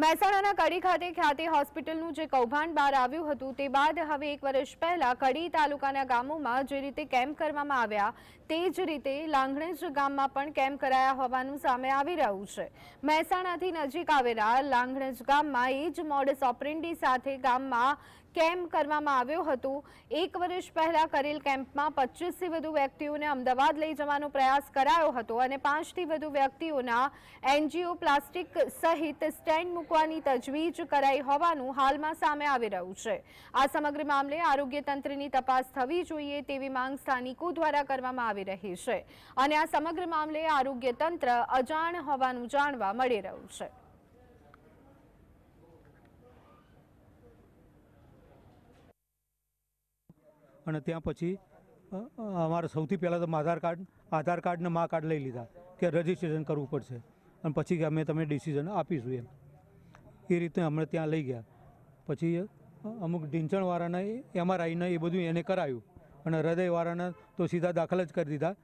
મહેસાણાના કડી ખાતે ખ્યાતિ હોસ્પિટલનું જે કૌભાંડ બહાર આવ્યું હતું તે બાદ હવે એક વર્ષ પહેલા કડી તાલુકાના ગામોમાં જે રીતે કેમ્પ કરવામાં આવ્યા, તે જ રીતે લાંગણેજ ગામમાં પણ કેમ્પ કરાયા હોવાનું સામે આવી રહ્યું છે. મહેસાણાથી નજીક આવેલા લાંગણેજ ગામમાં એ જ મોડસ ઓપરેન્ડી સાથે ગામમાં કેમ્પ કરવામાં આવ્યો હતો. એક વર્ષ પહેલા કરેલ કેમ્પમાં પચીસથી વધુ વ્યક્તિઓને અમદાવાદ લઈ જવાનો પ્રયાસ કરાયો હતો અને પાંચથી વધુ વ્યક્તિઓના એનજીઓ પ્લાસ્ટિક સહિત સ્ટેન્ડ મૂકવાની તજવીજ કરાઈ હોવાનું હાલમાં સામે આવી રહ્યું છે. આ સમગ્ર મામલે આરોગ્ય તંત્રની તપાસ થવી જોઈએ તેવી માંગ સ્થાનિકો દ્વારા કરવામાં આવી રહી છે. અને આ સમગ્ર મામલે આરોગ્ય તંત્ર અજાણ હોવાનું જાણવા મળી રહ્યું છે. અને ત્યાં પછી અમારે સૌથી પહેલાં તો આધાર કાર્ડ, આધાર કાર્ડને મા કાર્ડ લઈ લીધા, કે રજિસ્ટ્રેશન કરવું પડશે. અને પછી અમે તમે ડિસિઝન આપીશું એમ. એ રીતે અમને ત્યાં લઈ ગયા. પછી અમુક ઢીંચણવાળાને એમઆરઆઈને એ બધું એને કરાયું. અને હૃદયવાળાને તો સીધા દાખલ જ કરી દીધા.